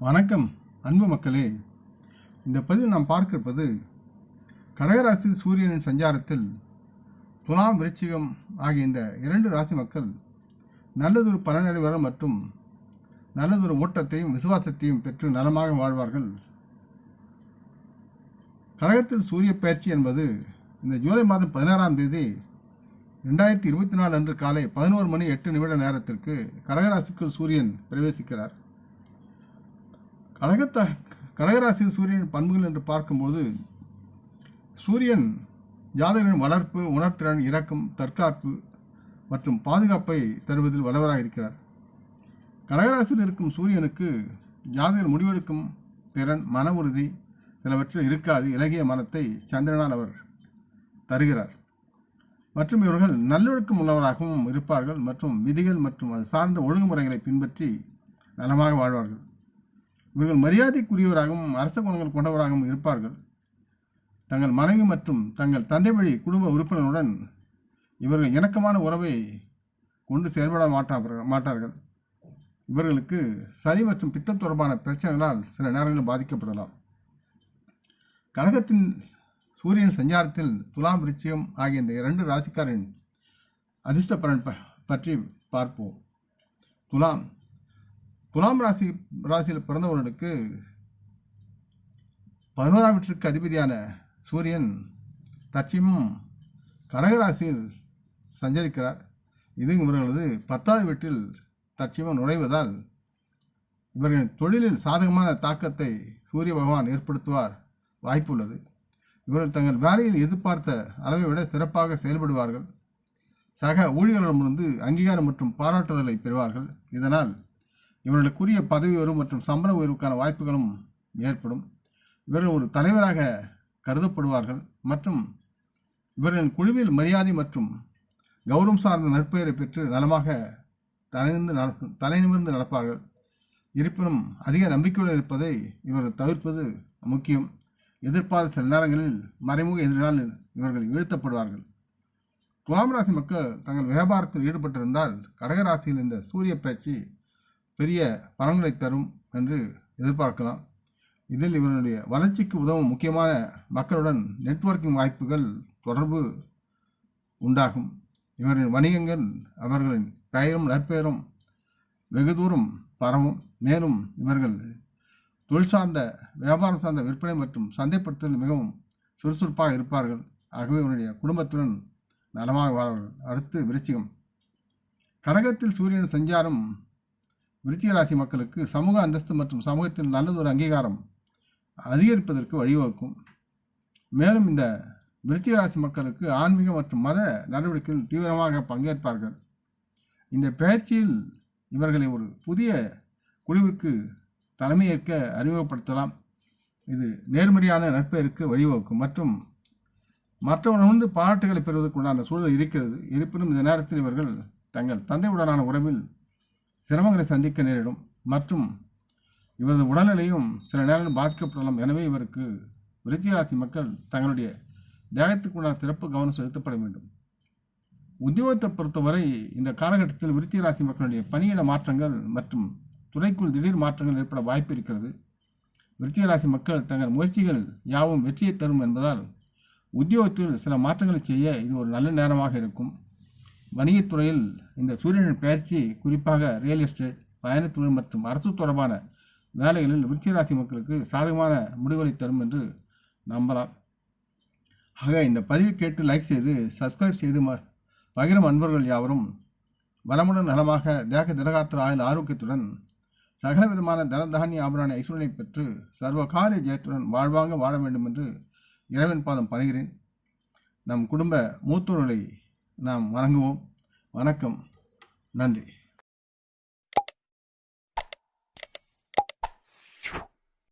வணக்கம் அன்பு மக்களே. இந்த பதிவில் நாம் பார்க்கிருப்பது கடகராசி சூரியனின் சஞ்சாரத்தில் துலாம் விருச்சிகம் ஆகிய இந்த இரண்டு ராசி மக்கள் நல்லதொரு பலனடைவர மற்றும் நல்லதொரு ஓட்டத்தையும் விசுவாசத்தையும் பெற்று நலமாக வாழ்வார்கள். கடகத்தில் சூரிய பயிற்சி என்பது இந்த ஜூலை மாதம் பதினாறாம் தேதி ரெண்டாயிரத்தி இருபத்தி நாலு அன்று காலை பதினோரு மணி எட்டு நிமிட நேரத்திற்கு கடகராசிக்குள் சூரியன் பிரவேசிக்கிறார். கடகத்த கடகராசியில் சூரியன் பண்புகள் என்று பார்க்கும்போது சூரியன் ஜாதகரின் வளர்ப்பு உணர்திறன் இறக்கம் தற்காப்பு மற்றும் பாதுகாப்பை தருவதில் வல்லவராக இருக்கிறார். கடகராசியில் இருக்கும் சூரியனுக்கு ஜாதகர் முடிவெடுக்கும் திறன் மன உறுதி சிலவற்றில் இருக்காது. இலகிய மனத்தை சந்திரனால் அவர் தருகிறார். மற்றும் இவர்கள் நல்லொழுக்கம் உள்ளவராகவும் இருப்பார்கள் மற்றும் விதிகள் மற்றும் அது சார்ந்த ஒழுங்குமுறைகளை பின்பற்றி நலமாக வாழ்வார்கள். இவர்கள் மரியாதைக்குரியவராகவும் அரச குணங்கள் கொண்டவராகவும் இருப்பார்கள். தங்கள் மனைவி மற்றும் தங்கள் தந்தை வழி குடும்ப உறுப்பினருடன் இவர்கள் இணக்கமான உறவை கொண்டு செயல்பட மாட்டார்கள் மாட்டார்கள். இவர்களுக்கு சரி மற்றும் பித்தம் தொடர்பான பிரச்சனைகளால் சில நேரங்களில் பாதிக்கப்படலாம். கழகத்தின் சூரியன் சஞ்சாரத்தில் துலாம் விருச்சியம் ஆகிய இந்த இரண்டு ராசிக்காரின் அதிர்ஷ்ட பலன் ப- பற்றி பார்ப்போம். துலாம் துலாம் ராசி ராசியில் பிறந்தவர்களுக்கு பதினோராம் வீட்டிற்கு அதிபதியான சூரியன் தற்சயமும் கடகராசியில் சஞ்சரிக்கிறார். இது இவர்களது பத்தாவது வீட்டில் தற்சயமும் நுழைவதால் இவர்களின் தொழிலில் சாதகமான தாக்கத்தை சூரிய பகவான் ஏற்படுத்துவார் வாய்ப்பு உள்ளது இவர்கள் தங்கள் வேலையில் எதிர்பார்த்த அளவை விட சிறப்பாக செயல்படுவார்கள். சக ஊழியர்களிடமிருந்து அங்கீகாரம் மற்றும் பாராட்டுதலை பெறுவார்கள். இதனால் இவர்களுக்குரிய பதவி உயர்வு மற்றும் சம்பள உயர்வுக்கான வாய்ப்புகளும் ஏற்படும். இவர்கள் ஒரு தலைவராக கருதப்படுவார்கள் மற்றும் இவர்களின் குழுவில் மரியாதை மற்றும் கௌரவம் சார்ந்த நற்பெயரை பெற்று நலமாக தலைநிமிர்ந்து நடப்பு தலைநிமிர்ந்து நடப்பார்கள். இருப்பினும் அதிக நம்பிக்கையுடன் இருப்பதை இவர்கள் தவிர்ப்பது முக்கியம். எதிர்பார்த்த சில நேரங்களில் மறைமுக எதிரால் இவர்கள் வீழ்த்தப்படுவார்கள். துலாம் ராசி மக்கள் தங்கள் வியாபாரத்தில் ஈடுபட்டிருந்தால் கடகராசியில் இந்த சூரிய பயிற்சி பெரிய பலன்களை தரும் என்று எதிர்பார்க்கலாம். இதில் இவருடைய வளர்ச்சிக்கு உதவும் முக்கியமான மக்களுடன் நெட்வொர்க்கிங் வாய்ப்புகள் தொடர்பு உண்டாகும். இவரின் வணிகங்கள் அவர்களின் பெயரும் நற்பெயரும் வெகு தூரம் பரவும். மேலும் இவர்கள் தொழில் சார்ந்த வியாபாரம் சார்ந்த விற்பனை மற்றும் சந்தைப்படுத்தல் மிகவும் சுறுசுறுப்பாக இருப்பார்கள். ஆகவே இவருடைய குடும்பத்துடன் நலமாக வாழ்வார்கள் அடுத்து விருச்சிகம். கடகத்தில் சூரியன் சஞ்சாரம் விருச்சிக ராசி மக்களுக்கு சமூக அந்தஸ்து மற்றும் சமூகத்தில் நல்லதொரு அங்கீகாரம் அதிகரிப்பதற்கு வழிவகுக்கும். மேலும் இந்த விருச்சிக ராசி மக்களுக்கு ஆன்மீக மற்றும் மத நடவடிக்கையில் தீவிரமாக பங்கேற்பார்கள். இந்த பயிற்சியில் இவர்களை ஒரு புதிய குழுவிற்கு தலைமையேற்க அறிமுகப்படுத்தலாம். இது நேர்மறையான நட்பெயருக்கு வழிவகுக்கும் மற்றும் மற்றவர்களிருந்து பாராட்டுகளை பெறுவதற்குண்டான சூழல் இருக்கிறது. இருப்பினும் இந்த நேரத்தில் இவர்கள் தங்கள் தந்தையுடனான உறவில் சிரமங்களை சந்திக்க நேரிடும். மற்றும் இவரது உடல்நிலையும் சில நேரங்களில் பாதிக்கப்படலாம். எனவே இவருக்கு விருச்சிக ராசி மக்கள் தங்களுடைய தேகத்துக்குண்டான சிறப்பு கவனம் செலுத்தப்பட வேண்டும். உத்தியோகத்தை பொறுத்தவரை இந்த காலகட்டத்தில் விருச்சிக ராசி மக்களுடைய பணியிட மாற்றங்கள் மற்றும் துறைக்குள் திடீர் மாற்றங்கள் ஏற்பட வாய்ப்பு இருக்கிறது. விருத்திய ராசி மக்கள் தங்கள் முயற்சிகள் யாவும் வெற்றியை தரும் என்பதால் உத்தியோகத்தில் சில மாற்றங்களை செய்ய இது ஒரு நல்ல நேரமாக இருக்கும். வணிகத்துறையில் இந்த சூரியனின் பயிற்சி குறிப்பாக ரியல் எஸ்டேட் பயணத்துறை மற்றும் அரசு தொடர்பான வேலைகளில் விருச்சிக ராசி மக்களுக்கு சாதகமான முடிவுகளை தரும் என்று நம்பலாம். ஆக இந்த பதிவை கேட்டு லைக் செய்து சப்ஸ்கிரைப் செய்து ம- பகிரும் அன்பர்கள் யாவரும் வளமுடன் நலமாக தேக திடகாத்திர ஆயுள் ஆரோக்கியத்துடன் சகல விதமான தனதானிய ஆபரான ஐஸ்வரனை பெற்று சர்வ காரிய ஜெயத்துடன் வாழ்வாங்க வாழ வேண்டும் என்று இறைவன் பாதம் பணிகிறேன். நம் குடும்ப மூத்தோர்களை நாம் வணங்குவோம். வணக்கம். நன்றி.